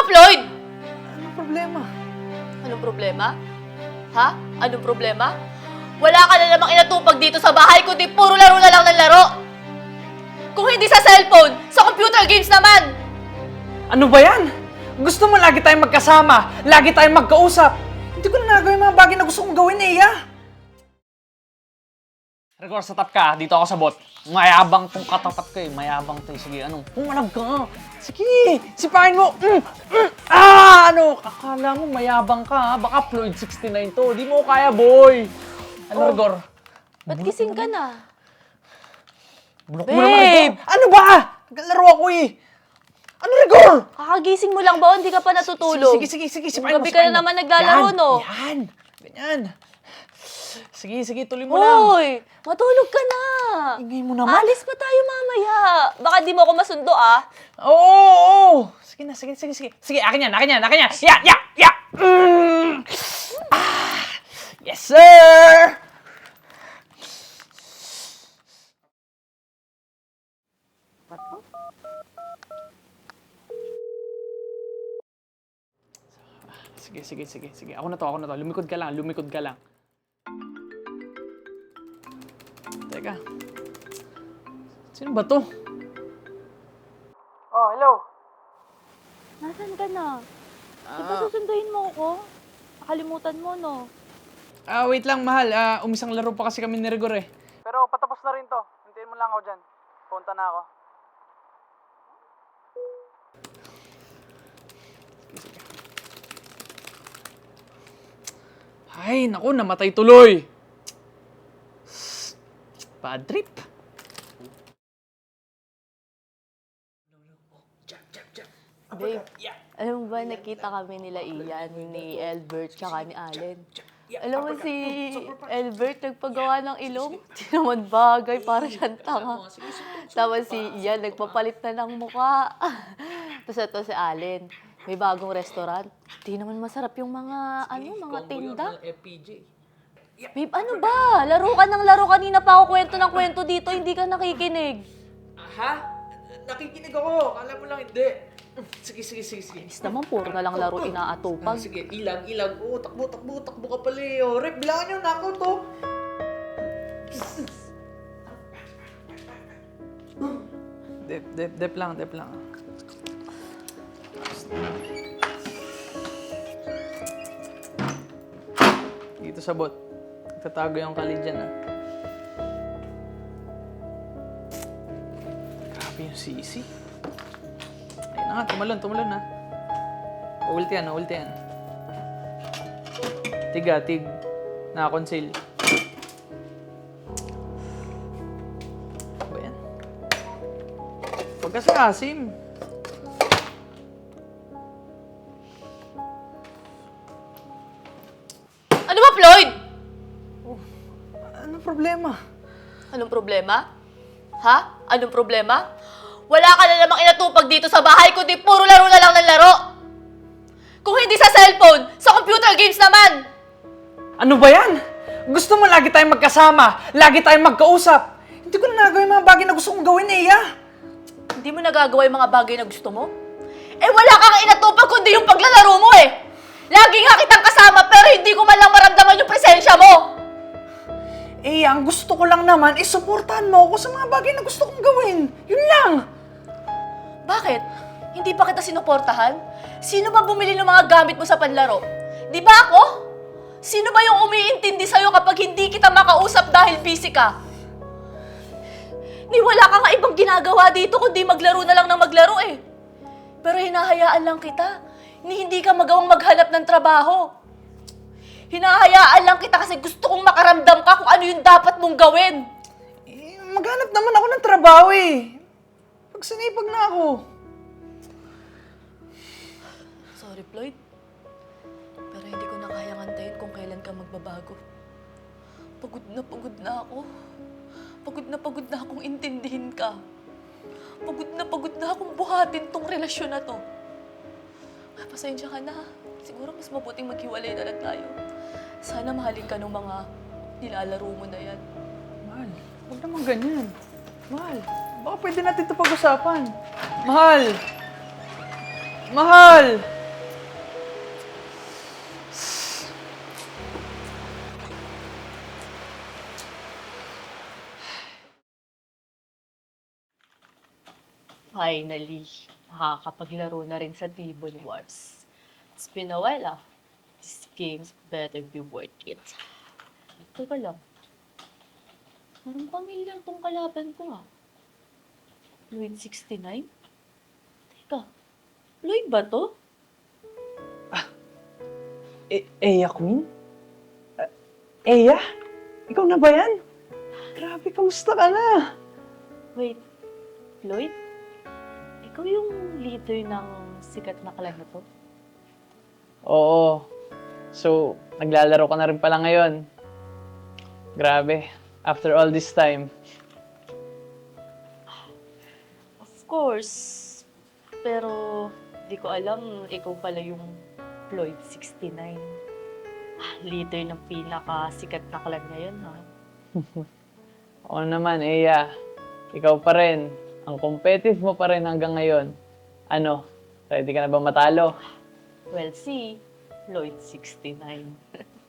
ba, Floyd? Anong problema? Anong problema? Ha? Anong problema? Wala ka na namang inatupag dito sa bahay, kundi puro laro na lang ng laro. Kung hindi sa cellphone, sa computer games naman. Ano ba yan? Gusto mo lagi tayong magkasama, lagi tayong magkausap. Hindi ko na nagawin mga bagay na gusto kong gawin eh, ya. Record sa ka, dito ako sa bot. Mayabang tong katapat ko eh, mayabang to eh. Sige, anong, pumalag ka. Sige, sipahin mo. Mm, mm, ah, ano, akala mo mayabang ka ha? Baka Floyd 69 to. Di mo kaya, boy. Ano, Rigor? Ba't gising ka na? Bulok mo naman, Babe! Rigor. Ano ba? Naglalaro ako eh. Ano, Rigor? Kakagising mo lang ba? Hindi ka pa natutulog. Sige, sige, sige. Yung sipahin mo, gabi ka na naman naglalaro, no? Yan, ganyan. Sige, sige, tuloy mo lang. Hoy! Matulog ka na! Ingay mo naman. Alis pa tayo mamaya. Baka di mo ako masundo, ah. Oo, oo, oo. Sige na, sige, sige, sige. Sige, akin yan, akin yan, akin yan. Ya, ya, ya. Mm. Ah, yes, sir! Sige, sige, sige, sige. Ako na to, ako na to. Lumikod ka lang, lumikod ka lang. Sino ba to? Oh, hello. Nasaan ka na? Di ba Ah. susunduin mo ako? Nakalimutan mo, no? Ah, wait lang, mahal. Ah, umisang laro pa kasi kami ni Rigor eh. Pero patapos na rin to. Hintayin mo lang ako dyan. Punta na ako. Ay, naku, namatay tuloy. Bad trip. Babe, alam mo ba, nakita kami nila Ian, ni Albert, tsaka ni Allen. Alam mo si Albert, nagpagawa ng ilong. Di naman bagay, para siyang tanga. Tapos si Ian, nagpapalit na ng mukha. Tapos ito si Allen, may bagong restaurant. Di naman masarap yung mga, ano, mga tinda. FPJ. Babe, ano ba? Laro ka ng laro. Kanina pa ako kwento ng kwento dito, hindi ka nakikinig. Ha? Nakikinig ako. Kala mo lang hindi. Sige, sige, sige, sige. Is naman, puro na lang laro Ah, inaatupag. sige, ilag, ilag. Oo, takbo, takbo, takbo ka pala eh. Oh, rep, bilangan nyo na ako to. Dep, dep, dep lang, dep lang. Dito sa bot. Tatago yung kalid dyan, ah. Grabe yung sisi. Nga, tumalon, tumalon na. Ulti yan, ulti yan. Tiga, tig. Nakakonceal. Ano ba yan? Pagkasakasim. Ano ba, Floyd? Ano problema? Anong problema? Ha? Anong problema? Wala ka na namang inatupag dito sa bahay, kundi puro laro na lang ng laro. Kung hindi sa cellphone, sa computer games naman. Ano ba yan? Gusto mo lagi tayong magkasama, lagi tayong magkausap. Hindi ko na nagawin yung mga bagay na gusto kong gawin eh, ya. Hindi mo nagagawa yung mga bagay na gusto mo? Eh wala kang inatupag kundi yung paglalaro mo eh. Lagi nga kitang kasama pero hindi ko man lang maramdaman yung presensya mo. Eh, ang gusto ko lang naman is supportahan mo ako sa mga bagay na gusto kong gawin. Yun lang. Bakit? Hindi pa kita sinuportahan? Sino ba bumili ng mga gamit mo sa panlaro? Di ba ako? Sino ba yung umiintindi sa'yo kapag hindi kita makausap dahil busy ka? Ni wala ka nga ibang ginagawa dito kundi maglaro na lang ng maglaro eh. Pero hinahayaan lang kita. Ni hindi ka magawang maghanap ng trabaho. Hinahayaan lang kita kasi gusto kong makaramdam ka kung ano yung dapat mong gawin. Eh, maghanap naman ako ng trabaho eh. Pag sinipag na ako. Sorry, Floyd. Pero hindi ko na kayang antayin kung kailan ka magbabago. Pagod na pagod na ako. Pagod na pagod na akong intindihin ka. Pagod na pagod na akong buhatin tong relasyon na to. Ah, Pasensya ka na. Siguro mas mabuting maghiwalay na lang tayo. Sana mahalin ka ng mga nilalaro mo na yan. Mahal, huwag naman ganyan. Mahal, baka pwede natin ito pag-usapan. Mahal! Mahal! Finally, makakapaglaro na rin sa Tibon Wars. It's been a while ah. These games better be worth it. Teka lang. Parang pamilyar tong kalaban ko ah. Lloyd 69? Teka, Lloyd ba to? E Eya Queen? Uh, Eya? Ikaw na ba yan? Grabe, kamusta ka na? Wait, Lloyd? Ikaw yung leader ng sikat na clan na to? Oo. So, naglalaro ka na rin pala ngayon. Grabe. After all this time. Course. Pero, di ko alam, ikaw pala yung Floyd 69. Ah, Leader ng pinaka-sikat na clan ngayon, ha? Oo naman, Eya. Ikaw pa rin. Ang competitive mo pa rin hanggang ngayon. Ano? Ready ka na ba matalo? Well, see, Floyd 69.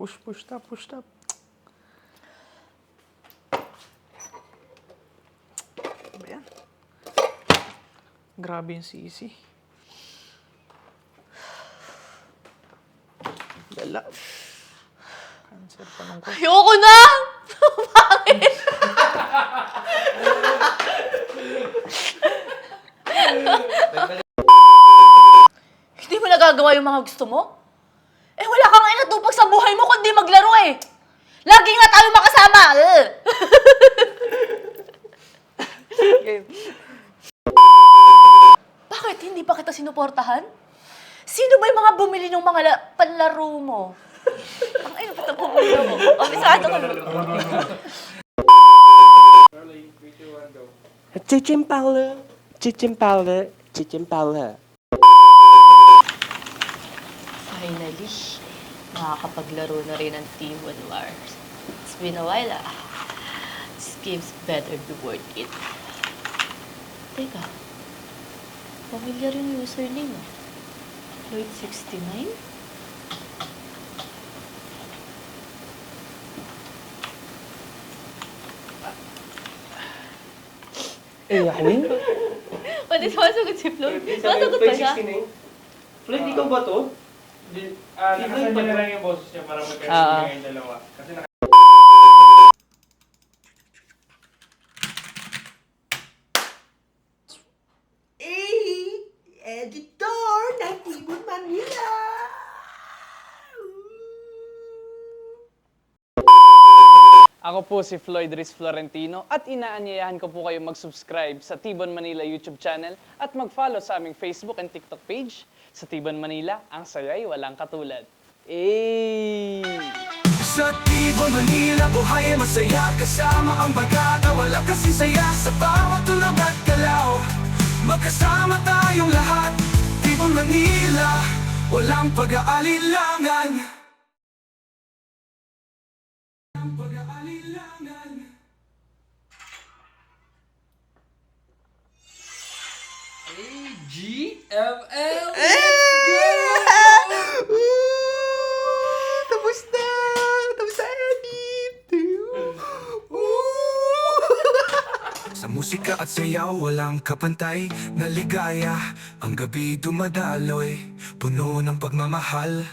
Push, push tap, push tap. Ano yan? Grabe yung sisi. Lala. Cancer pa nung ko. Ayoko na! Bakit? Hindi mo nagagawa yung mga gusto mo? Inatupag sa buhay mo kundi maglaro eh. Lagi nga tayo makasama. Bakit hindi pa kita sinuportahan? Sino ba yung mga bumili ng mga la- panlaro mo? Ang ino kita bumili mo. Opisado ka. Chichimpala, chichimpala, chichimpala. Finally, makakapaglaro na rin ng Team One Wars. It's been a while ah. This game's better be worth it. Teka, familiar yung username ah. Lloyd69? Eya Queen? Pwede sumasagot si Floyd. Sumasagot ba siya? Floyd, ikaw ba to? Ah, nakasan niya na lang yung boses niya para magkaroon Ah. kayong dalawa. Kasi naka- Eh, editor ng Tibon Manila! Ako po si Floyd Riz Florentino at inaanyayahan ko po kayo mag-subscribe sa Tibon Manila YouTube channel at mag-follow sa aming Facebook and TikTok page. Sa Tibon Manila, ang saya'y walang katulad. Eh! Sa Tibo, Manila, buhay ay masaya. Kasama ang bagata, wala kasi saya. Sa bawat tulog at galaw Magkasama tayong lahat. Tibo, Manila, walang pag-aalilangan Walang pag-aalilangan Tapos na! Tapos na edit! Musika at sayaw, walang kapantay na ligaya Ang gabi dumadaloy, puno ng pagmamahal